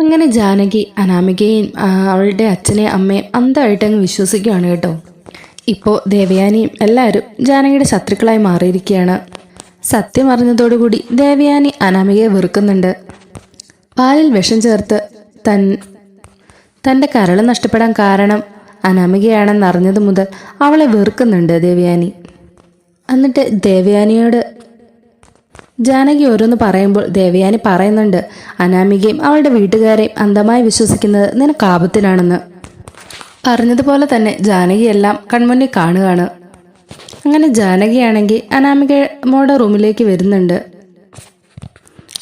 അങ്ങനെ ജാനകി അനാമികയും അവളുടെ അച്ഛനെ അമ്മയും അന്ധമായിട്ട് അങ്ങ് വിശ്വസിക്കുകയാണ് കേട്ടോ. ഇപ്പോൾ ദേവയാനിയും എല്ലാവരും ജാനകിയുടെ ശത്രുക്കളായി മാറിയിരിക്കുകയാണ്. സത്യം അറിഞ്ഞതോടുകൂടി ദേവയാനി അനാമികയെ വെറുക്കുന്നുണ്ട്. പാലിൽ വിഷം ചേർത്ത് തൻ തന്റെ കരൾ നഷ്ടപ്പെടാൻ കാരണം അനാമികയാണെന്ന് അറിഞ്ഞത് മുതൽ അവളെ വെറുക്കുന്നുണ്ട് ദേവയാനി. എന്നിട്ട് ദേവയാനിയോട് ജാനകി ഓരോന്ന് പറയുമ്പോൾ ദേവയാനി പറയുന്നുണ്ട് അനാമികയും അവളുടെ വീട്ടുകാരെയും അന്ധമായി വിശ്വസിക്കുന്നത് നിനക്ക് ആപത്തിലാണെന്ന്. പറഞ്ഞതുപോലെ തന്നെ ജാനകിയെല്ലാം കൺമുന്നിൽ കാണുകയാണ്. അങ്ങനെ ജാനകിയാണെങ്കിൽ അനാമിക മോടെ റൂമിലേക്ക് വരുന്നുണ്ട്.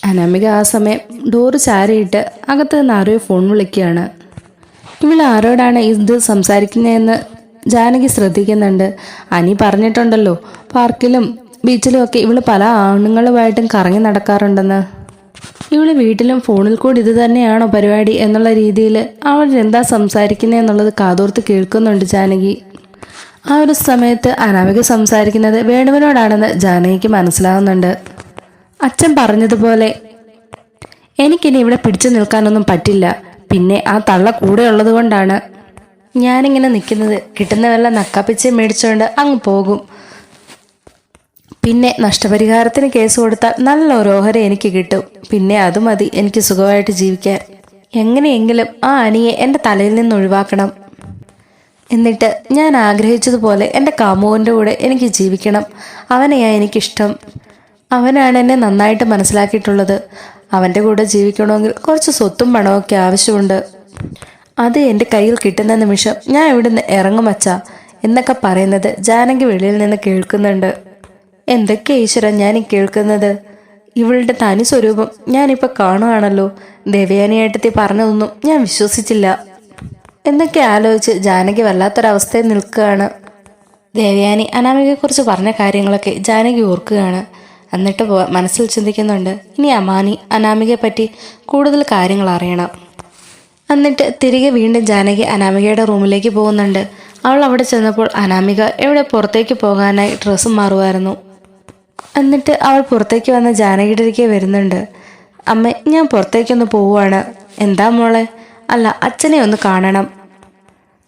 അനാമിക ആ സമയം ഡോറ് ചാരിയിട്ട് അകത്ത് നിന്ന് ആരോ ഫോൺ വിളിക്കുകയാണ്. ഇവൾ ആരോടാണ് ഇത് സംസാരിക്കുന്നതെന്ന് ജാനകി ശ്രദ്ധിക്കുന്നുണ്ട്. അനി പറഞ്ഞിട്ടുണ്ടല്ലോ പാർക്കിലും ബീച്ചിലും ഒക്കെ ഇവൾ പല ആണുങ്ങളുമായിട്ടും കറങ്ങി നടക്കാറുണ്ടെന്ന്. ഇവൾ വീട്ടിലും ഫോണിൽ കൂടി ഇത് തന്നെയാണോ പരിപാടി എന്നുള്ള രീതിയിൽ അവൾ എന്താ സംസാരിക്കുന്നതെന്നുള്ളത് കാതോർത്ത് കേൾക്കുന്നുണ്ട് ജാനകി. ആ ഒരു സമയത്ത് അനാമിക സംസാരിക്കുന്നത് വേണുവിനോടാണെന്ന് ജാനകിക്ക് മനസ്സിലാവുന്നുണ്ട്. അച്ഛൻ പറഞ്ഞതുപോലെ എനിക്കിനി ഇവിടെ പിടിച്ചു നിൽക്കാനൊന്നും പറ്റില്ല. പിന്നെ ആ തള്ള കൂടെ ഉള്ളത് കൊണ്ടാണ്. ഞാനിങ്ങനെ നിൽക്കുന്നത്. കിട്ടുന്ന വല്ല നക്കാപ്പിച്ച് മേടിച്ചുകൊണ്ട് അങ്ങ് പോകും. പിന്നെ നഷ്ടപരിഹാരത്തിന് കേസ് കൊടുത്താൽ നല്ല ഒരു ഓഹര എനിക്ക് കിട്ടും. പിന്നെ അത് മതി എനിക്ക് സുഖമായിട്ട് ജീവിക്കാൻ. എങ്ങനെയെങ്കിലും ആ അനിയെ എന്റെ തലയിൽ നിന്ന് ഒഴിവാക്കണം. എന്നിട്ട് ഞാൻ ആഗ്രഹിച്ചതുപോലെ എന്റെ കാമുവിന്റെ കൂടെ എനിക്ക് ജീവിക്കണം. അവനെയാ എനിക്കിഷ്ടം. അവനാണ് എന്നെ നന്നായിട്ട് മനസ്സിലാക്കിയിട്ടുള്ളത്. അവന്റെ കൂടെ ജീവിക്കണമെങ്കിൽ കുറച്ച് സ്വത്തും പണമൊക്കെ ആവശ്യമുണ്ട്. അത് എന്റെ കയ്യിൽ കിട്ടുന്ന നിമിഷം ഞാൻ ഇവിടുന്ന് ഇറങ്ങും അച്ഛാ എന്നൊക്കെ പറയുന്നത് ജാനകി വെളിയിൽ നിന്ന് കേൾക്കുന്നുണ്ട്. എന്തൊക്കെ ഈശ്വരൻ ഞാൻ കേൾക്കുന്നത്? ഇവളുടെ തനി സ്വരൂപം ഞാനിപ്പോൾ കാണുകയാണല്ലോ ദേവയാനിയേട്ടത്തി പറഞ്ഞതൊന്നും ഞാൻ വിശ്വസിച്ചില്ല. എന്നൊക്കെ ആലോചിച്ച് ജാനകി വല്ലാത്തൊരവസ്ഥയിൽ നിൽക്കുകയാണ്. ദേവയാനി അനാമികയെക്കുറിച്ച് പറഞ്ഞ കാര്യങ്ങളൊക്കെ ജാനകി ഓർക്കുകയാണ്. എന്നിട്ട് മനസ്സിൽ ചിന്തിക്കുന്നുണ്ട് ഇനി അമാനി അനാമികയെ പറ്റി കൂടുതൽ കാര്യങ്ങൾ അറിയണം. എന്നിട്ട് തിരികെ വീണ്ടും ജാനകി അനാമികയുടെ റൂമിലേക്ക് പോകുന്നുണ്ട്. അവൾ അവിടെ ചെന്നപ്പോൾ അനാമിക എവിടെ പുറത്തേക്ക് പോകാനായി ഡ്രസ്സ് മാറുമായിരുന്നു എന്നിട്ട് അവൾ പുറത്തേക്ക് വന്ന ജാനകിയുടെ വരുന്നുണ്ട്. അമ്മ ഞാൻ പുറത്തേക്കൊന്ന് പോവുകയാണ്. എന്താ മോളെ? അല്ല അച്ഛനെ ഒന്ന് കാണണം.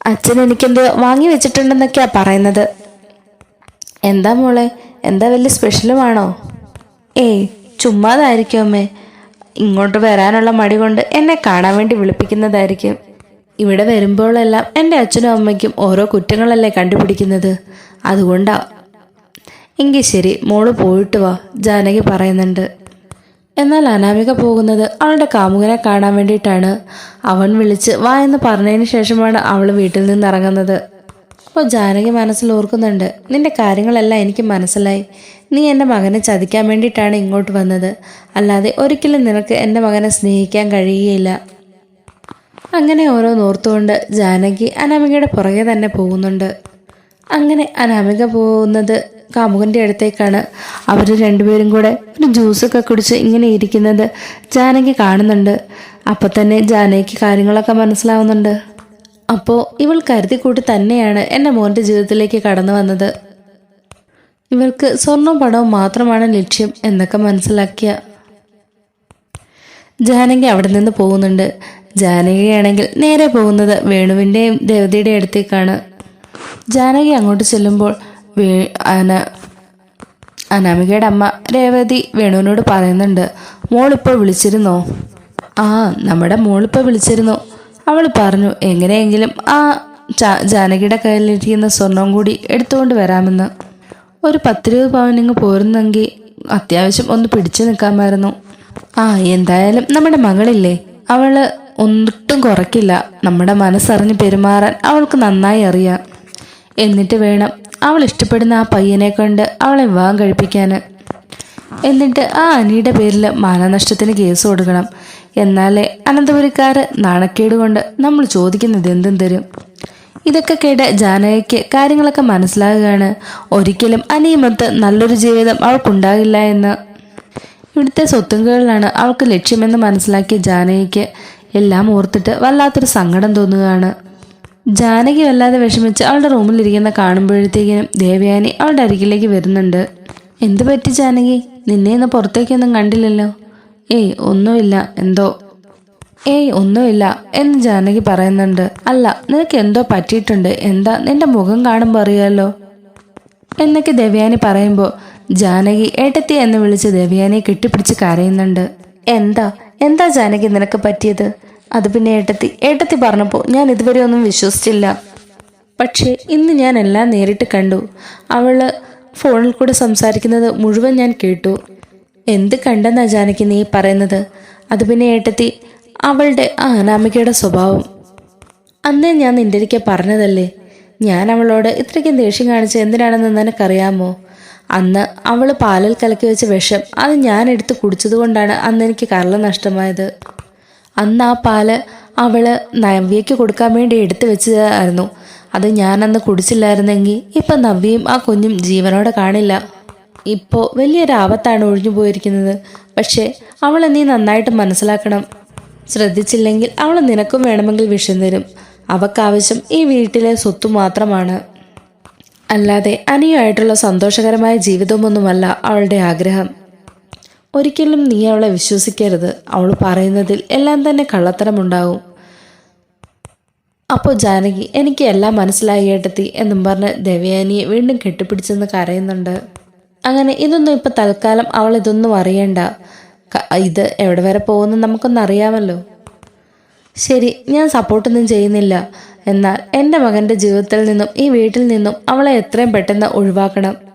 അച്ഛൻ എനിക്കെന്തോ വാങ്ങി വെച്ചിട്ടുണ്ടെന്നൊക്കെയാ പറയുന്നത്. എന്താ മോളെ? എന്താ വലിയ സ്പെഷ്യലുമാണോ? ഏയ് ചുമ്മാതായിരിക്കും അമ്മേ. ഇങ്ങോട്ട് വരാനുള്ള മടി കൊണ്ട് എന്നെ കാണാൻ വേണ്ടി വിളിപ്പിക്കുന്നതായിരിക്കും. ഇവിടെ വരുമ്പോഴെല്ലാം എന്റെ അച്ഛനും അമ്മയ്ക്കും ഓരോ കുറ്റങ്ങളല്ലേ കണ്ടുപിടിക്കുന്നത്. അതുകൊണ്ടാ എങ്കിൽ ശരി മോൾ പോയിട്ട് വാ ജാനകി പറയുന്നുണ്ട്. എന്നാൽ അനാമിക പോകുന്നത് അവളുടെ കാമുകനെ കാണാൻ വേണ്ടിയിട്ടാണ്. അവൻ വിളിച്ച് വാ എന്ന് പറഞ്ഞതിന് ശേഷമാണ് അവൾ വീട്ടിൽ നിന്ന് ഇറങ്ങുന്നത്. അപ്പോൾ ജാനകി മനസ്സിൽ ഓർക്കുന്നുണ്ട് നിന്റെ കാര്യങ്ങളെല്ലാം എനിക്ക് മനസ്സിലായി. നീ എന്റെ മകനെ ചതിക്കാൻ വേണ്ടിയിട്ടാണ് ഇങ്ങോട്ട് വന്നത്. അല്ലാതെ ഒരിക്കലും നിനക്ക് എന്റെ മകനെ സ്നേഹിക്കാൻ കഴിയുകയില്ല. അങ്ങനെ ഓരോ നോർത്തുകൊണ്ട് ജാനകി അനാമികയുടെ പുറകെ തന്നെ പോകുന്നുണ്ട്. അങ്ങനെ അനാമിക പോകുന്നത് കാമുകന്റെ അടുത്തേക്കാണ്. അവർ രണ്ടുപേരും കൂടെ ഒരു ജ്യൂസൊക്കെ കുടിച്ച് ഇങ്ങനെ ഇരിക്കുന്നത് ജാനകി കാണുന്നുണ്ട്. അപ്പോൾ തന്നെ ജാനകിക്ക് കാര്യങ്ങളൊക്കെ മനസ്സിലാവുന്നുണ്ട്. അപ്പോൾ ഇവൾ കരുതി കൂട്ടി തന്നെയാണ് എന്റെ മോന്റെ ജീവിതത്തിലേക്ക് കടന്നു വന്നത്. ഇവൾക്ക് സ്വർണവും പണവും മാത്രമാണ് ലക്ഷ്യം എന്നൊക്കെ മനസ്സിലാക്കിയ ജാനകി അവിടെ നിന്ന് പോകുന്നുണ്ട്. ജാനകിയാണെങ്കിൽ നേരെ പോകുന്നത് വേണുവിന്റെയും ദേവതയുടെ അടുത്തേക്കാണ്. ജാനകി അങ്ങോട്ട് ചെല്ലുമ്പോൾ വേ അന അനാമികയുടെ അമ്മ രേവതി വേണുവിനോട് പറയുന്നുണ്ട് മോളിപ്പോൾ വിളിച്ചിരുന്നോ? ആ നമ്മുടെ മോളിപ്പോൾ വിളിച്ചിരുന്നു. അവൾ പറഞ്ഞു എങ്ങനെയെങ്കിലും ആ ജാനകിയുടെ കയ്യിലിരിക്കുന്ന സ്വർണം കൂടി എടുത്തുകൊണ്ട് വരാമെന്ന്. ഒരു പത്തിരുപത് പവനിങ്ങ് പോരുന്നെങ്കിൽ അത്യാവശ്യം ഒന്ന് പിടിച്ചു നിൽക്കാമായിരുന്നു. ആ എന്തായാലും നമ്മുടെ മകളില്ലേ? അവൾ ഒന്നിട്ടും കുറയ്ക്കില്ല. നമ്മുടെ മനസ്സറിഞ്ഞ് പെരുമാറാൻ അവൾക്ക് നന്നായി അറിയാം. എന്നിട്ട് വേണം അവൾ ഇഷ്ടപ്പെടുന്ന ആ പയ്യനെ കൊണ്ട് അവളെ വിവാഹം കഴിപ്പിക്കാൻ എന്നിട്ട് ആ അനിയുടെ പേരിൽ മാനനഷ്ടത്തിന് കേസ് കൊടുക്കണം. എന്നാലേ അനന്തപുരക്കാർ നാണക്കേട് കൊണ്ട് നമ്മൾ ചോദിക്കുന്നത് എന്തും തരും. ഇതൊക്കെ കേട്ട് ജാനകയ്ക്ക് കാര്യങ്ങളൊക്കെ മനസ്സിലാകുകയാണ്. ഒരിക്കലും അനിയുമൊത്ത് നല്ലൊരു ജീവിതം അവൾക്കുണ്ടാകില്ല എന്ന്. ഇവിടുത്തെ സ്വത്തുകളിലാണ് അവൾക്ക് ലക്ഷ്യമെന്ന് മനസ്സിലാക്കിയ ജാനകയ്ക്ക് എല്ലാം ഓർത്തിട്ട് വല്ലാത്തൊരു സങ്കടം തോന്നുകയാണ്. ജാനകി വല്ലാതെ വിഷമിച്ച് അവളുടെ റൂമിലിരിക്കുന്ന കാണുമ്പോഴത്തേക്കിനും ദേവയാനി അവളുടെ അരികിലേക്ക് വരുന്നുണ്ട്. എന്തു പറ്റി ജാനകി? നിന്നെ ഇന്ന് പുറത്തേക്കൊന്നും കണ്ടില്ലല്ലോ. ഏയ് ഒന്നുമില്ല. എന്തോ? ഏയ് ഒന്നുമില്ല എന്ന് ജാനകി പറയുന്നുണ്ട്. അല്ല നിനക്ക് എന്തോ പറ്റിയിട്ടുണ്ട്. എന്താ നിന്റെ മുഖം കാണുമ്പോൾ അറിയാലോ? എന്നൊക്കെ ദേവയാനി പറയുമ്പോൾ ജാനകി ഏട്ടത്തി എന്ന് വിളിച്ച് ദേവയാനിയെ കെട്ടിപ്പിടിച്ച് കരയുന്നുണ്ട്. എന്താ? എന്താ ജാനകി നിനക്ക് പറ്റിയത്? അത് പിന്നെ ഏട്ടത്തി ഏട്ടത്തി പറഞ്ഞപ്പോൾ ഞാൻ ഇതുവരെ ഒന്നും വിശ്വസിച്ചില്ല. പക്ഷേ ഇന്ന് ഞാൻ എല്ലാം നേരിട്ട് കണ്ടു. അവൾ ഫോണിൽ കൂടെ സംസാരിക്കുന്നത് മുഴുവൻ ഞാൻ കേട്ടു. എന്ത് കണ്ടെന്നാ ജാനകി നീ പറയുന്നത്? അത് പിന്നെ ഏട്ടത്തി അവളുടെ ആ അനാമികയുടെ സ്വഭാവം. അന്നേ ഞാൻ നിന്റെ പറഞ്ഞതല്ലേ? ഞാൻ അവളോട് ഇത്രയ്ക്കും ദേഷ്യം കാണിച്ച് എന്തിനാണെന്ന് നിനക്കറിയാമോ? അന്ന് അവൾ പാലിൽ കലക്കി വെച്ച വിഷം അത് ഞാൻ എടുത്ത് കുടിച്ചതുകൊണ്ടാണ് അന്ന് എനിക്ക് കരള നഷ്ടമായത് അന്ന് ആ പാൽ അവൾ നവ്യയ്ക്ക് കൊടുക്കാൻ വേണ്ടി എടുത്തു വെച്ചതായിരുന്നു. അത് ഞാനന്ന് കുടിച്ചില്ലായിരുന്നെങ്കിൽ ഇപ്പം നവ്യയും ആ കുഞ്ഞും ജീവനോടെ കാണില്ല. ഇപ്പോൾ വലിയൊരു ആപത്താണ് ഒഴിഞ്ഞു പോയിരിക്കുന്നത്. പക്ഷേ അവളെ നീ നന്നായിട്ട് മനസ്സിലാക്കണം. ശ്രദ്ധിച്ചില്ലെങ്കിൽ അവൾ നിനക്കും വേണമെങ്കിൽ വിഷം തരും. അവക്കാവശ്യം ഈ വീട്ടിലെ സ്വത്ത് മാത്രമാണ്. അല്ലാതെ അനിയുമായിട്ടുള്ള സന്തോഷകരമായ ജീവിതമൊന്നുമല്ല അവളുടെ ആഗ്രഹം. ഒരിക്കലും നീ അവളെ വിശ്വസിക്കരുത്. അവൾ പറയുന്നതിൽ എല്ലാം തന്നെ കള്ളത്തരമുണ്ടാവും. അപ്പോൾ ജാനകി എനിക്ക് എല്ലാം മനസ്സിലായി ഏട്ടത്തി എന്നും പറഞ്ഞ് ദേവയാനിയെ വീണ്ടും കെട്ടിപ്പിടിച്ചെന്ന് കരയുന്നുണ്ട്. അങ്ങനെ ഇതൊന്നും ഇപ്പം തൽക്കാലം അവൾ ഇതൊന്നും അറിയണ്ട. ഇത് എവിടെ വരെ പോകുന്നു നമുക്കൊന്നും അറിയാമല്ലോ. ശരി ഞാൻ സപ്പോർട്ടൊന്നും ചെയ്യുന്നില്ല. എന്നാൽ എന്റെ മകന്റെ ജീവിതത്തിൽ നിന്നും ഈ വീട്ടിൽ നിന്നും അവളെ എത്രയും പെട്ടെന്ന് ഒഴിവാക്കണം.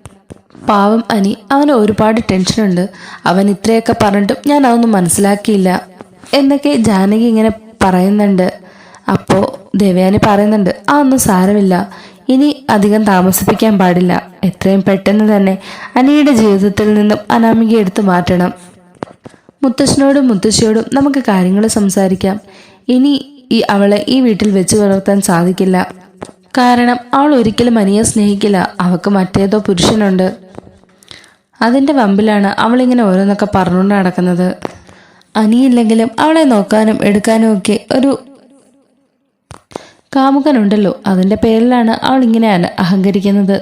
പാവം അനി അവന് ഒരുപാട് ടെൻഷനുണ്ട്. അവൻ ഇത്രയൊക്കെ പറഞ്ഞിട്ടും ഞാൻ അതൊന്നും മനസ്സിലാക്കിയില്ല. എന്നൊക്കെ ജാനകി ഇങ്ങനെ പറയുന്നുണ്ട്. അപ്പോൾ ദേവയാനി പറയുന്നുണ്ട് ആ ഒന്നും സാരമില്ല. ഇനി അധികം താമസിപ്പിക്കാൻ പാടില്ല. എത്രയും പെട്ടെന്ന് തന്നെ അനിയുടെ ജീവിതത്തിൽ നിന്നും അനാമിക എടുത്തു മാറ്റണം. മുത്തശ്ശനോടും മുത്തശ്ശിയോടും നമുക്ക് കാര്യങ്ങൾ സംസാരിക്കാം. ഇനി ഈ അവളെ ഈ വീട്ടിൽ വെച്ച് വളർത്താൻ സാധിക്കില്ല. കാരണം അവൾ ഒരിക്കലും അനിയെ സ്നേഹിക്കില്ല. അവൾക്ക് മറ്റേതോ പുരുഷനുണ്ട്. അതിന്റെ വമ്പിലാണ് അവളിങ്ങനെ ഓരോന്നൊക്കെ പറഞ്ഞുകൊണ്ട് നടക്കുന്നത്. അനിയില്ലെങ്കിലും അവളെ നോക്കാനും എടുക്കാനും ഒക്കെ ഒരു കാമുകനുണ്ടല്ലോ. അതിന്റെ പേരിലാണ് അവൾ ഇങ്ങനെ അഹങ്കരിക്കുന്നത്.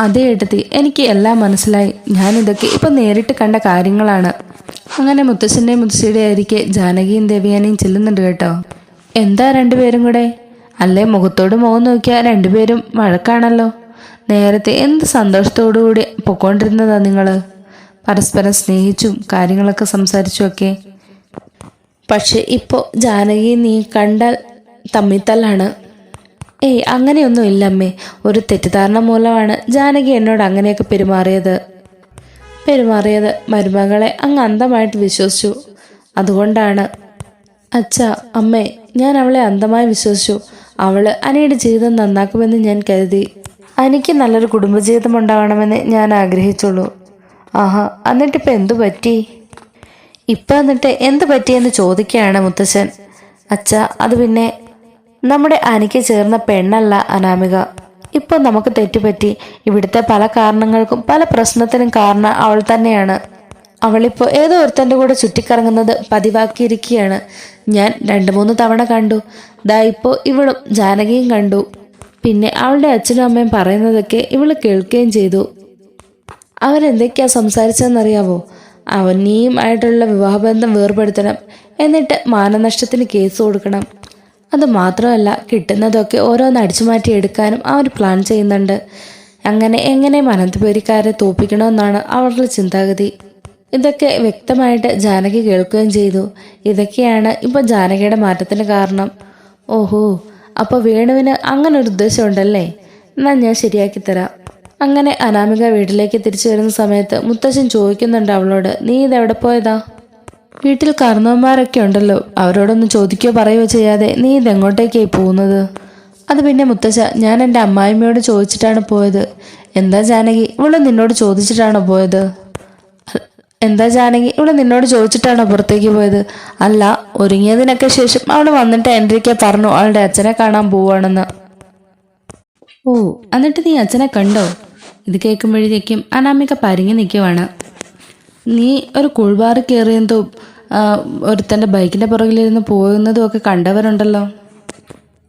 അതേ എടുത്തി എനിക്ക് എല്ലാം മനസ്സിലായി. ഞാൻ ഇതൊക്കെ ഇപ്പൊ നേരിട്ട് കണ്ട കാര്യങ്ങളാണ്. അങ്ങനെ മുത്തശ്ശന്റെയും മുത്തശ്ശിയുടെ ആയിരിക്കെ ജാനകിയും ദേവിയാനയും ചെല്ലുന്നുണ്ട് കേട്ടോ. എന്താ രണ്ടുപേരും കൂടെ? അല്ലേ മുഖത്തോട് മുഖം നോക്കിയാൽ രണ്ടുപേരും വഴക്കാണല്ലോ? നേരത്തെ എന്ത് സന്തോഷത്തോടു കൂടി പൊക്കോണ്ടിരുന്നതാ നിങ്ങൾ പരസ്പരം സ്നേഹിച്ചും കാര്യങ്ങളൊക്കെ സംസാരിച്ചുമൊക്കെ. പക്ഷെ ഇപ്പോൾ ജാനകി നീ കണ്ടാൽ തമ്മിത്തല്ലാണ്. ഏയ് അങ്ങനെയൊന്നും ഇല്ല അമ്മേ ഒരു തെറ്റിദ്ധാരണ മൂലമാണ് ജാനകി എന്നോട് അങ്ങനെയൊക്കെ പെരുമാറിയത്. പെരുമാറിയത് മരുമകളെ അങ്ങ് അന്ധമായിട്ട് വിശ്വസിച്ചു. അതുകൊണ്ടാണ്. അച്ഛാ അമ്മേ ഞാൻ അവളെ അന്ധമായി വിശ്വസിച്ചു. അവൾ അനയുടെ ജീവിതം നന്നാക്കുമെന്ന് ഞാൻ കരുതി. അനിക്ക് നല്ലൊരു കുടുംബജീവിതം ഉണ്ടാവണമെന്ന് ഞാൻ ആഗ്രഹിച്ചുള്ളൂ. ആഹാ എന്നിട്ടിപ്പോൾ എന്തു പറ്റി? ഇപ്പം എന്നിട്ട് എന്ത് പറ്റിയെന്ന് ചോദിക്കുകയാണ് മുത്തശ്ശൻ അച്ഛ അത് പിന്നെ നമ്മുടെ അനിക്ക് ചേർന്ന പെണ്ണല്ല അനാമിക. ഇപ്പൊ നമുക്ക് തെറ്റുപറ്റി. ഇവിടുത്തെ പല കാരണങ്ങൾക്കും പല പ്രശ്നത്തിനും കാരണം അവൾ തന്നെയാണ്. അവളിപ്പോ ഏതോ ഒരുത്തന്റെ കൂടെ ചുറ്റിക്കറങ്ങുന്നത് പതിവാക്കിയിരിക്കുകയാണ്. ഞാൻ രണ്ട് മൂന്ന് തവണ കണ്ടു. ദാ ഇപ്പോൾ ഇവളും ജാനകിയും കണ്ടു. പിന്നെ അവളുടെ അച്ഛനും അമ്മയും പറയുന്നതൊക്കെ ഇവൾ കേൾക്കുകയും ചെയ്തു. അവരെന്തൊക്കെയാ സംസാരിച്ചതെന്നറിയാവോ? അവനെയും ആയിട്ടുള്ള വിവാഹബന്ധം വേർപെടുത്തണം എന്നിട്ട് മാനനഷ്ടത്തിന് കേസ് കൊടുക്കണം. അത് മാത്രമല്ല കിട്ടുന്നതൊക്കെ ഓരോന്ന് അടിച്ചു മാറ്റി എടുക്കാനും അവർ പ്ലാൻ ചെയ്യുന്നുണ്ട്. അങ്ങനെ എങ്ങനെ അനന്തപുരിക്കാരെ തോപ്പിക്കണമെന്നാണ് അവരുടെ ചിന്താഗതി. ഇതൊക്കെ വ്യക്തമായിട്ട് ജാനകി കേൾക്കുകയും ചെയ്തു. ഇതൊക്കെയാണ് ഇപ്പോൾ ജാനകിയുടെ മാറ്റത്തിന് കാരണം. ഓഹോ അപ്പോൾ വേണുവിന് അങ്ങനെ ഒരു ഉദ്ദേശം ഉണ്ടല്ലേ എന്നാൽ ഞാൻ ശരിയാക്കി തരാം. അങ്ങനെ അനാമിക വീട്ടിലേക്ക് തിരിച്ചു വരുന്ന സമയത്ത് മുത്തശ്ശൻ ചോദിക്കുന്നുണ്ട് അവളോട് നീ ഇതെവിടെ പോയതാ? വീട്ടിൽ കാരണവന്മാരൊക്കെ ഉണ്ടല്ലോ. അവരോടൊന്ന് ചോദിക്കുകയോ പറയുകയോ ചെയ്യാതെ നീ ഇതെങ്ങോട്ടേക്കായി പോകുന്നത്? അത് പിന്നെ മുത്തശ്ശ ഞാൻ എന്റെ അമ്മായിമ്മയോട് ചോദിച്ചിട്ടാണ് പോയത്. എന്താ ജാനകി ഇവൾ നിന്നോട് ചോദിച്ചിട്ടാണോ പോയത്? എന്താ ജാനകി? ഇവിടെ നിന്നോട് ചോദിച്ചിട്ടാണോ പുറത്തേക്ക് പോയത്? അല്ല ഒരുങ്ങിയതിനൊക്കെ ശേഷം അവൾ വന്നിട്ട് എൻട്രിക്ക പറഞ്ഞു അവളുടെ അച്ഛനെ കാണാൻ പോവാണെന്ന് ഓ എന്നിട്ട് നീ അച്ഛനെ കണ്ടോ? ഇത് കേൾക്കുമ്പോഴേക്കും അനാമിക പരിങ്ങി നിൽക്കുവാണ്. നീ ഒരു കുൾബാറ് കയറിയതും ഒരുത്തന്റെ ബൈക്കിന്റെ പുറകിലിരുന്ന് പോകുന്നതും ഒക്കെ കണ്ടവരുണ്ടല്ലോ.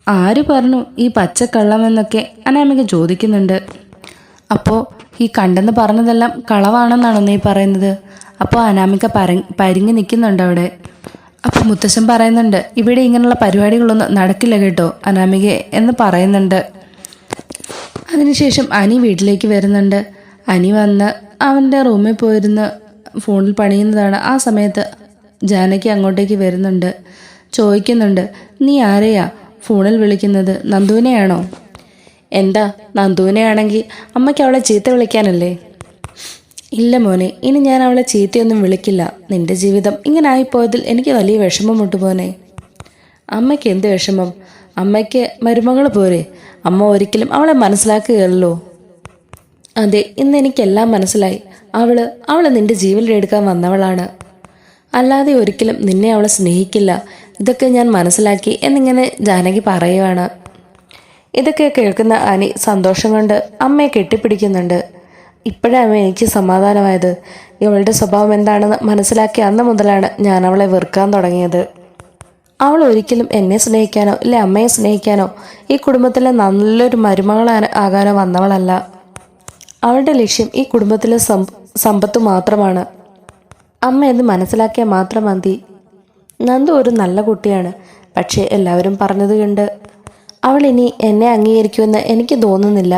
ആര് പറഞ്ഞു ഈ പച്ചക്കള്ളമെന്നൊക്കെ അനാമിക ചോദിക്കുന്നുണ്ട്. അപ്പോൾ ഈ കണ്ടെന്ന് പറഞ്ഞതെല്ലാം കളവാണെന്നാണോ നീ പറയുന്നത്? അപ്പോൾ അനാമിക പര പരിങ്ങി നിൽക്കുന്നുണ്ട് അവിടെ. അപ്പോൾ മുത്തശ്ശൻ പറയുന്നുണ്ട് ഇവിടെ ഇങ്ങനെയുള്ള പരിപാടികളൊന്നും നടക്കില്ല കേട്ടോ അനാമിക എന്ന് പറയുന്നുണ്ട്. അതിനുശേഷം അനി വീട്ടിലേക്ക് വരുന്നുണ്ട്. അനി വന്ന് അവന്റെ റൂമിൽ പോയിരുന്ന് ഫോണിൽ പണിയുന്നതാണ്. ആ സമയത്ത് ജാനകി അങ്ങോട്ടേക്ക് വരുന്നുണ്ട്. ചോദിക്കുന്നുണ്ട് നീ ആരെയാ? ഫോണിൽ വിളിക്കുന്നത്? നന്ദുവിനെയാണോ? എന്താ നന്ദുവിനെയാണെങ്കിൽ അമ്മയ്ക്ക് അവളെ ചീത്ത വിളിക്കാനല്ലേ? ഇല്ല മോനെ ഇനി ഞാൻ അവളെ ചീത്തയൊന്നും വിളിക്കില്ല. നിന്റെ ജീവിതം ഇങ്ങനെ ആയിപ്പോയതിൽ എനിക്ക് വലിയ വിഷമമുണ്ട് മോനെ. അമ്മയ്ക്ക് എന്ത് വിഷമം? അമ്മയ്ക്ക് മരുമകൾ പോരെ. അമ്മ ഒരിക്കലും അവളെ മനസ്സിലാക്കുകയല്ലോ. അതെ ഇന്ന് എനിക്കെല്ലാം മനസ്സിലായി. അവൾ അവൾ നിന്റെ ജീവനിലെടുക്കാൻ വന്നവളാണ്. അല്ലാതെ ഒരിക്കലും നിന്നെ അവളെ സ്നേഹിക്കില്ല. ഇതൊക്കെ ഞാൻ മനസ്സിലാക്കി എന്നിങ്ങനെ ജാനകി പറയുവാണ്. ഇതൊക്കെ കേൾക്കുന്ന അനി സന്തോഷം കൊണ്ട് അമ്മയെ കെട്ടിപ്പിടിക്കുന്നുണ്ട്. ഇപ്പോഴാണ് എനിക്ക് സമാധാനമായത്. ഇവളുടെ സ്വഭാവം എന്താണെന്ന് മനസ്സിലാക്കിയ അന്ന് മുതലാണ് ഞാൻ അവളെ വെറുക്കാൻ തുടങ്ങിയത്. അവൾ ഒരിക്കലും എന്നെ സ്നേഹിക്കാനോ ഇല്ല അമ്മയെ സ്നേഹിക്കാനോ ഈ കുടുംബത്തിലെ നല്ലൊരു മരുമകൾ ആകാനോ വന്നവളല്ല. അവളുടെ ലക്ഷ്യം ഈ കുടുംബത്തിലെ സമ്പത്ത് മാത്രമാണ്. അമ്മ എന്ന് മനസ്സിലാക്കിയാൽ മാത്രം മതി. നന്ദു ഒരു നല്ല കുട്ടിയാണ്. പക്ഷേ എല്ലാവരും പറഞ്ഞത് കണ്ട് അവൾ ഇനി എന്നെ അംഗീകരിക്കുമെന്ന് എനിക്ക് തോന്നുന്നില്ല.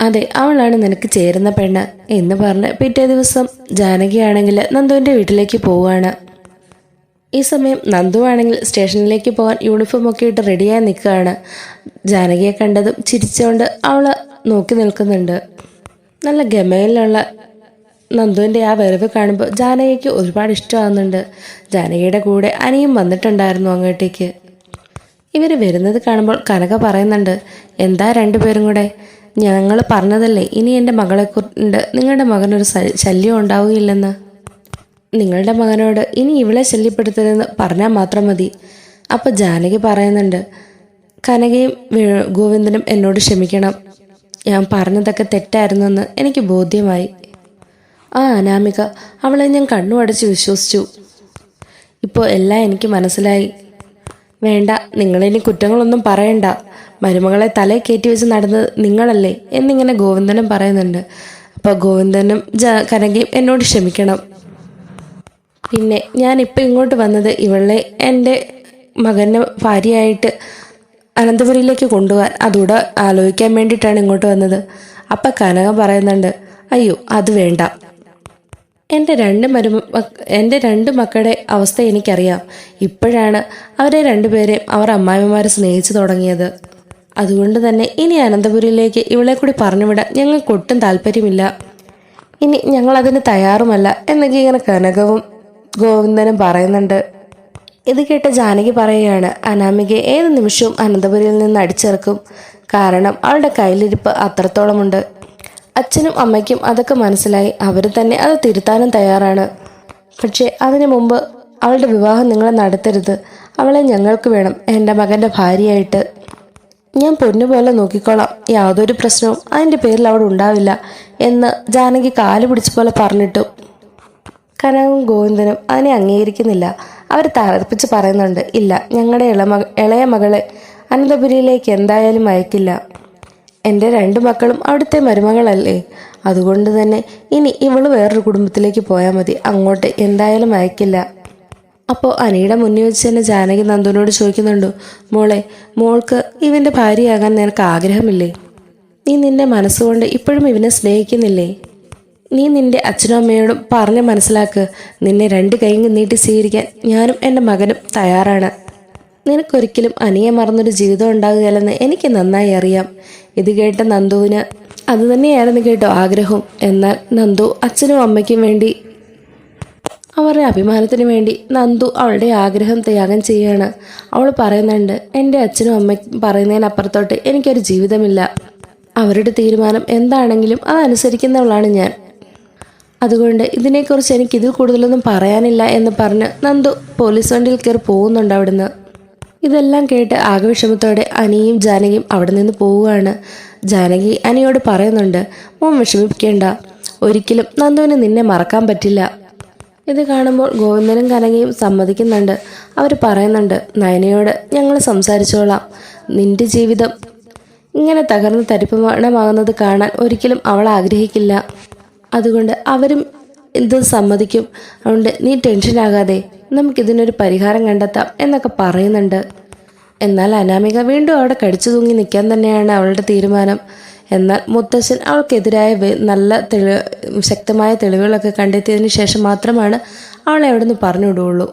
അതെ അവളാണ് നിനക്ക് ചേരുന്ന പെണ്ണ് എന്ന് പറഞ്ഞ് പിറ്റേ ദിവസം ജാനകിയാണെങ്കിൽ നന്ദുവിന്റെ വീട്ടിലേക്ക് പോവുകയാണ്. ഈ സമയം നന്ദു ആണെങ്കിൽ സ്റ്റേഷനിലേക്ക് പോകാൻ യൂണിഫോം ഒക്കെ ഇട്ട് റെഡിയായി നിൽക്കുകയാണ്. ജാനകിയെ കണ്ടതും ചിരിച്ചുകൊണ്ട് അവൾ നോക്കി നിൽക്കുന്നുണ്ട്. നല്ല ഗമയിലുള്ള നന്ദുവിന്റെ ആ വരവ് കാണുമ്പോൾ ജാനകിക്ക് ഒരുപാട് ഇഷ്ടമാകുന്നുണ്ട് ജാനകിയുടെ കൂടെ അനിയും വന്നിട്ടുണ്ടായിരുന്നു അങ്ങോട്ടേക്ക്. ഇവർ വരുന്നത് കാണുമ്പോൾ കനക പറയുന്നുണ്ട് എന്താ രണ്ടുപേരും കൂടെ? ഞങ്ങൾ പറഞ്ഞതല്ലേ ഇനി എന്റെ മകളെ കൊണ്ട് നിങ്ങളുടെ മകനൊരു ശല്യം ഉണ്ടാവുകയില്ലെന്ന്. നിങ്ങളുടെ മകനോട് ഇനി ഇവളെ ശല്യപ്പെടുത്തരുതെന്ന് പറഞ്ഞാൽ മാത്രം മതി. അപ്പോൾ ജാനകി പറയുന്നുണ്ട് കനകയും ഗോവിന്ദനും എന്നോട് ക്ഷമിക്കണം. ഞാൻ പറഞ്ഞതൊക്കെ തെറ്റായിരുന്നു എന്ന് എനിക്ക് ബോധ്യമായി. ആ അനാമിക അവളെ ഞാൻ കണ്ണു അടച്ച് വിശ്വസിച്ചു. ഇപ്പോൾ എല്ലാം എനിക്ക് മനസ്സിലായി. വേണ്ട നിങ്ങളിനി കുറ്റങ്ങളൊന്നും പറയണ്ട. മരുമകളെ തലേ കയറ്റി വെച്ച് നടന്നത് നിങ്ങളല്ലേ എന്നിങ്ങനെ ഗോവിന്ദനും പറയുന്നുണ്ട്. അപ്പോൾ ഗോവിന്ദനും ജ കനകയും എന്നോട് ക്ഷമിക്കണം. പിന്നെ ഞാൻ ഇപ്പൊ ഇങ്ങോട്ട് വന്നത് ഇവളെ എന്റെ മകന്റെ ഭാര്യയായിട്ട് അനന്തപുരിയിലേക്ക് കൊണ്ടുപോകാൻ അതുകൂടെ ആലോചിക്കാൻ വേണ്ടിയിട്ടാണ് ഇങ്ങോട്ട് വന്നത്. അപ്പം കനക പറയുന്നുണ്ട് അയ്യോ അത് വേണ്ട. എന്റെ രണ്ട് മരുമ എന്റെ രണ്ട് മക്കളുടെ അവസ്ഥ എനിക്കറിയാം. ഇപ്പോഴാണ് അവരെ രണ്ടുപേരെയും അവർ അമ്മായിമാരെ സ്നേഹിച്ചു തുടങ്ങിയത്. അതുകൊണ്ട് തന്നെ ഇനി അനന്തപുരിയിലേക്ക് ഇവളെ കൂടി പറഞ്ഞുവിടാൻ ഞങ്ങൾക്ക് ഒട്ടും താല്പര്യമില്ല. ഇനി ഞങ്ങൾ അതിന് തയ്യാറുമല്ല എന്നൊക്കെ ഇങ്ങനെ കനകവും ഗോവിന്ദനും പറയുന്നുണ്ട്. ഇത് കേട്ട ജാനകി പറയുകയാണ് അനാമികയെ ഏത് നിമിഷവും അനന്തപുരിയിൽ നിന്ന് അടിച്ചിറക്കും കാരണം അവളുടെ കയ്യിലിരിപ്പ് അത്രത്തോളമുണ്ട്. അച്ഛനും അമ്മയ്ക്കും അതൊക്കെ മനസ്സിലായി. അവർ തന്നെ അത് തിരുത്താനും തയ്യാറാണ്. പക്ഷേ അതിനു മുമ്പ് അവളുടെ വിവാഹം നിങ്ങൾ നടത്തരുത്. അവളെ ഞങ്ങൾക്ക് വേണം എന്റെ മകന്റെ ഭാര്യയായിട്ട്. ഞാൻ പൊന്നുപോലെ നോക്കിക്കോളാം. യാതൊരു പ്രശ്നവും അതിന്റെ പേരിൽ അവിടെ ഉണ്ടാവില്ല എന്ന് ജാനകി കാൽ പിടിച്ച പോലെ പറഞ്ഞിട്ടു. കനവും ഗോവിന്ദനും അതിനെ അംഗീകരിക്കുന്നില്ല. അവർ തറപ്പിച്ച് പറയുന്നുണ്ട് ഇല്ല ഞങ്ങളുടെ ഇളമ ഇളയ മകളെ അനന്തപുരിയിലേക്ക് എന്തായാലും അയക്കില്ല. എന്റെ രണ്ട് മക്കളും അവിടുത്തെ മരുമകളല്ലേ? അതുകൊണ്ട് തന്നെ ഇനി ഇവൾ വേറൊരു കുടുംബത്തിലേക്ക് പോയാൽ മതി. അങ്ങോട്ട് എന്തായാലും അയക്കില്ല. അപ്പോൾ അനിയുടെ മുന്നിൽ വെച്ച് തന്നെ ജാനകി നന്ദുവിനോട് ചോദിക്കുന്നുണ്ട് മോളെ മോൾക്ക് ഇവന്റെ ഭാര്യയാകാൻ നിനക്ക് ആഗ്രഹമില്ലേ? നീ നിന്റെ മനസ്സുകൊണ്ട് ഇപ്പോഴും ഇവനെ സ്നേഹിക്കുന്നില്ലേ? നീ നിന്റെ അച്ഛനും അമ്മയോടും പറഞ്ഞ് മനസ്സിലാക്ക്. നിന്നെ രണ്ട് കൈയും നീട്ടി സ്വീകരിക്കാൻ ഞാനും എന്റെ മകനും തയ്യാറാണ്. നിനക്കൊരിക്കലും അനിയെ മറന്നൊരു ജീവിതം ഉണ്ടാകുകയല്ലെന്ന് എനിക്ക് നന്നായി അറിയാം. ഇത് കേട്ട നന്ദുവിന് അതുതന്നെയായിരുന്നു കേട്ടോ ആഗ്രഹം. എന്നാൽ നന്ദു അച്ഛനും അമ്മയ്ക്കും വേണ്ടി അവരുടെ അഭിമാനത്തിന് വേണ്ടി നന്ദു അവളുടെ ആഗ്രഹം ത്യാഗം ചെയ്യാണ്. അവൾ പറയുന്നുണ്ട് എന്റെ അച്ഛനും അമ്മയ്ക്കും പറയുന്നതിനപ്പുറത്തോട്ട് എനിക്കൊരു ജീവിതമില്ല. അവരുടെ തീരുമാനം എന്താണെങ്കിലും അതനുസരിക്കുന്നവളാണ് ഞാൻ. അതുകൊണ്ട് ഇതിനെക്കുറിച്ച് എനിക്കിതിൽ കൂടുതലൊന്നും പറയാനില്ല എന്ന് പറഞ്ഞ് നന്ദു പോലീസ് വണ്ടിയിൽ കയറി പോകുന്നുണ്ട് അവിടുന്ന്. ഇതെല്ലാം കേട്ട് ആകെ വിഷമത്തോടെ അനിയും ജാനകിയും അവിടെ നിന്ന് പോവുകയാണ്. ജാനകി അനിയോട് പറയുന്നുണ്ട് മോൻ വിഷമിപ്പിക്കേണ്ട. ഒരിക്കലും നന്ദുവിന് നിന്നെ മറക്കാൻ പറ്റില്ല. ഇത് കാണുമ്പോൾ ഗോവിന്ദനും കനകയും സമ്മതിക്കുന്നുണ്ട്. അവർ പറയുന്നുണ്ട് നയനയോട് ഞങ്ങൾ സംസാരിച്ചോളാം. നിന്റെ ജീവിതം ഇങ്ങനെ തകർന്ന് തരിപ്പണമാകുന്നത് കാണാൻ ഒരിക്കലും അവൾ ആഗ്രഹിക്കില്ല. അതുകൊണ്ട് അവരും ഇത് സമ്മതിക്കും. അതുകൊണ്ട് നീ ടെൻഷനാകാതെ നമുക്കിതിനൊരു പരിഹാരം കണ്ടെത്താം എന്നൊക്കെ പറയുന്നുണ്ട്. എന്നാൽ അനാമിക വീണ്ടും അവിടെ കടിച്ചു തൂങ്ങി നിൽക്കാൻ തന്നെയാണ് അവളുടെ തീരുമാനം. എന്നാൽ മുത്തശ്ശൻ അവൾക്കെതിരായ നല്ല തെളി ശക്തമായ തെളിവുകളൊക്കെ കണ്ടെത്തിയതിന് ശേഷം മാത്രമാണ് അവളെ അവിടെ നിന്ന് പറഞ്ഞു വിടുകയുള്ളൂ